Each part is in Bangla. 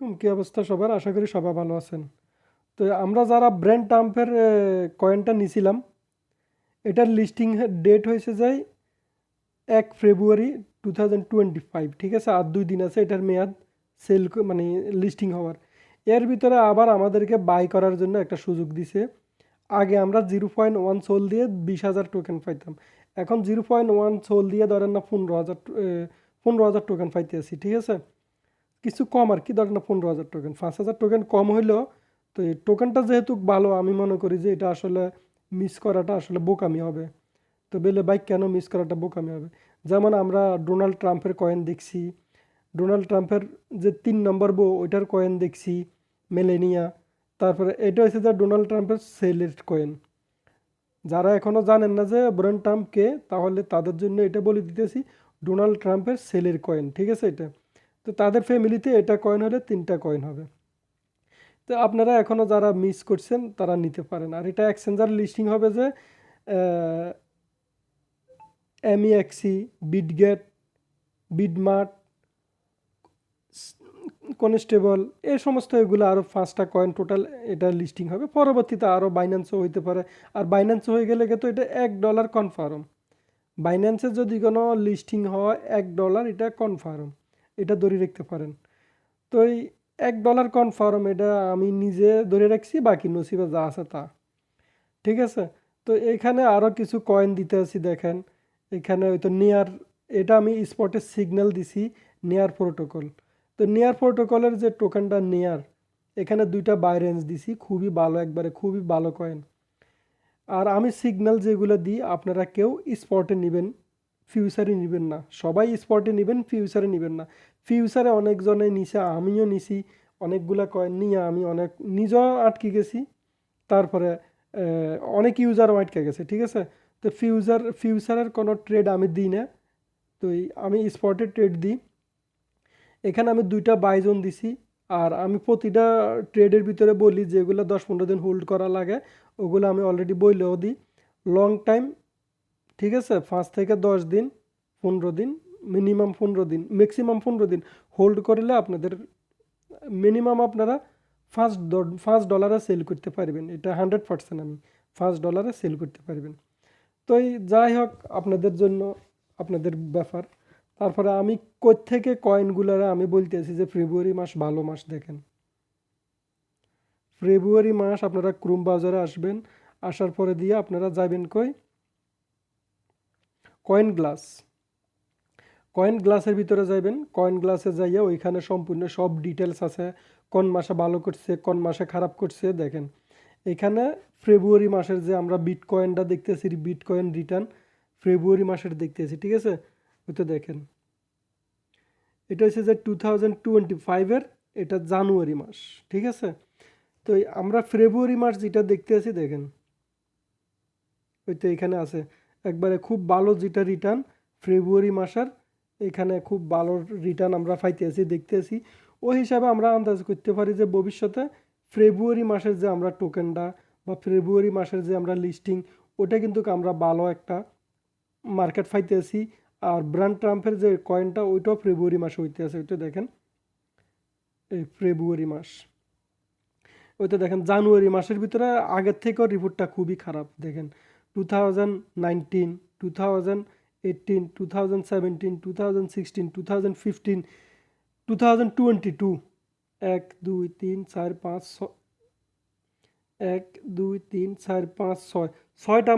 আলাইকুম কী অবস্থা সবার? আশা করি সবাই ভালো আছেন। তো আমরা যারা ব্র্যান্ড টাম্পের কয়েনটা নিছিলাম, এটার লিস্টিং ডেট হয়েছে যাই এক ফেব্রুয়ারি টু থাউজেন্ড টোয়েন্টি ফাইভ ঠিক আছে? আর দুই দিন আছে, এটার মেয়াদ সেল মানে লিস্টিং হওয়ার। এর ভিতরে আবার আমাদেরকে বাই করার জন্য একটা সুযোগ দিছে। আগে আমরা জিরো পয়েন্ট ওয়ান সোল দিয়ে বিশ হাজার টোকেন পাইতাম। এখন জিরো পয়েন্ট ওয়ান সোল দিয়ে ধরেন না পনেরো হাজার পনেরো হাজার টোকেন পাইতে আছি, ঠিক আছে? কিছু কম আর কি, ধরেন না পনেরো হাজার টোকেন পাঁচ হাজার টোকেন কম হইলেও তো এই টোকেনটা যেহেতু ভালো, আমি মনে করি যে এটা আসলে মিস করাটা আসলে বোকামি হবে। তো বেলে বাইক কেন মিস করাটা বোকামি হবে? যেমন আমরা ডোনাল্ড ট্রাম্পের কয়েন দেখছি। ডোনাল্ড ট্রাম্পের যে তিন নম্বর বউ, ওইটার কয়েন দেখছি মেলেনিয়া তারপরে এটা হচ্ছে যে ডোনাল্ড ট্রাম্পের সেলের কয়েন যারা এখনও জানেন না যে ব্রেন ট্রাম্পকে তাহলে তাদের জন্য এটা বলে দিতেছি ডোনাল্ড ট্রাম্পের সেলের কয়েন ঠিক আছে এটা? তো তাদের ফ্যামিলিতে এটা কয়েন হলে তিনটা কয়েন হবে। তো আপনারা এখনও যারা মিস করছেন, তারা নিতে পারেন। আর এটা এক্সচেঞ্জার লিস্টিং হবে যে এমইএক্সি বিডগেট বিডমার্ট কনস্টেবল এই সমস্ত এগুলো আরও পাঁচটা কয়েন টোটাল এটা লিস্টিং হবে। পরবর্তীতে আরও বাইন্যান্সও হইতে পারে। আর বাইন্যান্স হয়ে গেলে কিন্তু এটা এক ডলার কনফার্ম বাইন্যান্সে যদি কোনো লিস্টিং হয়, এক ডলার এটা কনফার্ম এটা ধরে রাখতে পারেন। তো এই এক ডলার কনফার্ম এটা আমি নিজে ধরে রাখছি, বাকি নসিবে যা আছে তা। ঠিক আছে? তো এখানে আরও কিছু কয়েন দিতে আছি দেখেন। এখানে হয়তো নেয়ার এটা আমি স্পটে সিগন্যাল দিছি নেয়ার প্রোটোকল তো নেয়ার প্রোটোকলের যে টোকেনটা নেয়ার এখানে দুইটা বাই রেঞ্জ দিছি, খুবই ভালো একবারে, খুবই ভালো কয়েন আর আমি সিগন্যাল যেগুলো দিই, আপনারা কেউ স্পটে নেবেন। ফিউচারে নেবেন না। সবাই স্পটে নেবেন ফিউচারে নেবেন না। ফিউচারে অনেকজনে নিছে, আমিও নিছি। অনেকগুলা কয়েন নিয়ে আমি অনেক নিজেও আটকে গেছি। তারপরে অনেক ইউজারও আটকে গেছে, ঠিক আছে? তো ফিউচার ফিউচারের কোনো ট্রেড আমি দিই না। তো আমি স্পটে ট্রেড দিই। এখানে আমি দুইটা বাইজন দিছি। আর আমি প্রতিটা ট্রেডের ভিতরে বলি, যেগুলো দশ পনেরো দিন হোল্ড করা লাগে, ওগুলো আমি অলরেডি বইলেও দিই। লং টাইম ঠিক আছে? পাঁচ থেকে দশ দিন, পনেরো দিন মিনিমাম পনেরো দিন ম্যাক্সিমাম পনেরো দিন হোল্ড করলে আপনাদের মিনিমাম আপনারা ফার্স্ট ফার্স্ট ডলারে সেল করতে পারবেন। এটা হান্ড্রেড পার্সেন্ট আমি ফার্স্ট ডলারে সেল করতে পারবেন। তো এই যাই হোক, আপনাদের জন্য আপনাদের ব্যাপার। তারপরে আমি থেকে কয়েনগুলারে আমি বলতেছি যে ফেব্রুয়ারি মাস ভালো মাস দেখেন। ফেব্রুয়ারি মাস আপনারা ক্রুম বাজারে আসবেন, আসার পরে দিয়ে আপনারা যাবেন কই? Coin glass. কয়েন গ্লাসের ভিতরে যাইবেন, কয়েন গ্লাসে যাইয়া ওইখানে সম্পূর্ণ সব ডিটেলস আছে। কোন মাসে ভালো করছে, কোন মাসে খারাপ করছে, দেখেন। এখানে ফেব্রুয়ারি মাসের যে আমরা বিট কয়েনটা দেখতেছি বিট কয়েন রিটার্ন ফেব্রুয়ারি মাসের দেখতেছি, ঠিক আছে? ওইটা দেখেন। এটা হচ্ছে যে টু থাউজেন্ড টোয়েন্টি ফাইভের এটা জানুয়ারি মাস, ঠিক আছে? তো আমরা ফেব্রুয়ারি মাস যেটা দেখতে আছি দেখেন। ওই তো এখানে আছে। একবারে খুব ভালো যেটা রিটার্ন ফেব্রুয়ারি মাসের, এখানে খুব ভালো রিটার্ন আমরা পাইতে আছি দেখতে আছি ওই হিসাবে আমরা আন্দাজ করতে পারি যে ভবিষ্যতে ফেব্রুয়ারি মাসের যে আমরা টোকেনটা বা ফেব্রুয়ারি মাসের যে আমরা লিস্টিং ওটা কিন্তু আমরা ভালো একটা মার্কেট পাইতে আছি আর ব্র্যান্ড ট্রাম্পের যে কয়েনটা ওইটাও ফেব্রুয়ারি মাসে হইতে আছে ওইটা দেখেন। এই ফেব্রুয়ারি মাস। ওইটা দেখেন জানুয়ারি মাসের ভিতরে আগের থেকেও রিপোর্টটা খুবই খারাপ, দেখেন। Two thousand nineteen two thousand eighteen two thousand two thousand sixteen two thousand fifteen two thousand two এক, দুই, তিন, চার, পাঁচ এক, দুই, তিন, চার, পাঁচ, ছয়। ছয়টা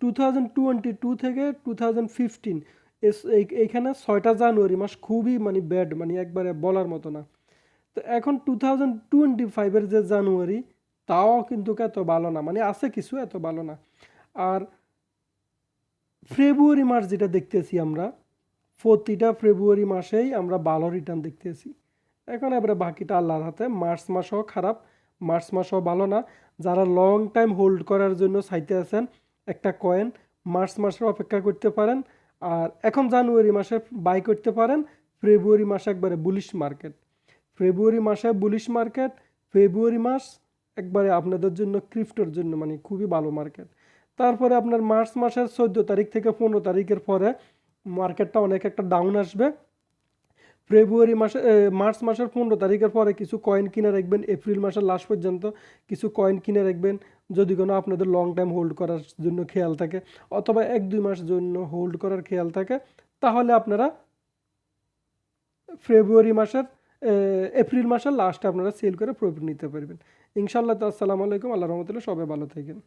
টু থাউজেন্ড টোয়েন্টি টু থেকে টু থাউজেন্ড ফিফটিন এইখানে ছয়টা জানুয়ারি মাস খুবই মানে ব্যাড মানে একবারে বলার মতো না। তো এখন টু থাউজেন্ড টোয়েন্টি ফাইভের যে জানুয়ারি তাও কিন্তু এত ভালো না মানে আছে কিছু এত ভালো না। আর ফেব্রুয়ারি মাস যেটা দেখতেছি আমরা, প্রতিটা ফেব্রুয়ারি মাসেই আমরা ভালো রিটার্ন দেখতেছি। এখন এবারে বাকিটা আল্লাহর হাতে, মার্চ মাসও খারাপ, মার্চ মাসও ভালো না। যারা লং টাইম হোল্ড করার জন্য চাইতে আছেন, একটা কয়েন মার্চ মাসের অপেক্ষা করতে পারেন। আর এখন জানুয়ারি মাসে বাই করতে পারেন ফেব্রুয়ারি মাসে একবারে বুলিশ মার্কেট ফেব্রুয়ারি মাসে বুলিশ মার্কেট ফেব্রুয়ারি মাস একবারে আপনাদের জন্য, ক্রিপ্টোর জন্য মানে খুবই ভালো মার্কেট তারপরে আপনার মার্চ মাসের চোদ্দ তারিখ থেকে পনেরো তারিখের পরে মার্কেটটা অনেক একটা ডাউন আসবে। ফেব্রুয়ারি মাসে মার্চ মাসের পনেরো তারিখের পরে কিছু কয়েন কিনে রাখবেন এপ্রিল মাসের লাস্ট পর্যন্ত কিছু কয়েন কিনে রাখবেন, যদি কোনো আপনাদের লং টাইম হোল্ড করার জন্য খেয়াল থাকে, অথবা এক দুই মাস জন্য হোল্ড করার খেয়াল থাকে, তাহলে আপনারা ফেব্রুয়ারি মাসের এপ্রিল মাসের লাস্টে আপনারা সেল করে প্রফিট নিতে পারবেন। ইনশাআল্লাহ তো আসসালামু আলাইকুম আল্লাহ রহমতুল্লাহ সবাই ভালো থাকেন।